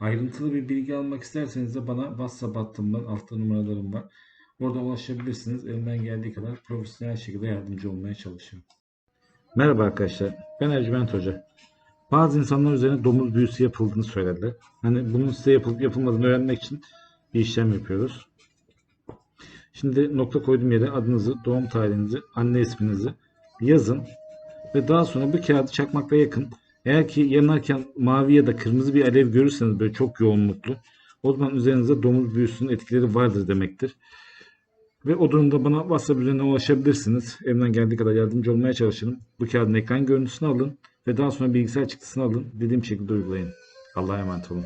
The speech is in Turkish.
Ayrıntılı bir bilgi almak isterseniz de bana WhatsApp hattımdan altta numaralarım var. Oradan ulaşabilirsiniz. Elimden geldiği kadar profesyonel şekilde yardımcı olmaya çalışıyorum. Merhaba arkadaşlar. Ben Ercüment Hoca. Bazı insanlar üzerine domuz büyüsü yapıldığını söylediler. Hani bunun size yapılıp yapılmadığını öğrenmek için bir işlem yapıyoruz. Şimdi nokta koyduğum yere adınızı, doğum tarihinizi, anne isminizi yazın. Ve daha sonra bu kağıdı çakmakla yakın. Eğer ki yanarken mavi ya da kırmızı bir alev görürseniz böyle çok yoğunluklu o zaman üzerinizde domuz büyüsünün etkileri vardır demektir. Ve o durumda bana WhatsApp üzerinden ulaşabilirsiniz. Elimden geldiği kadar yardımcı olmaya çalışırım. Bu kağıdın ekran görüntüsünü alın ve daha sonra bilgisayar çıktısını alın. Dediğim şekilde uygulayın. Allah'a emanet olun.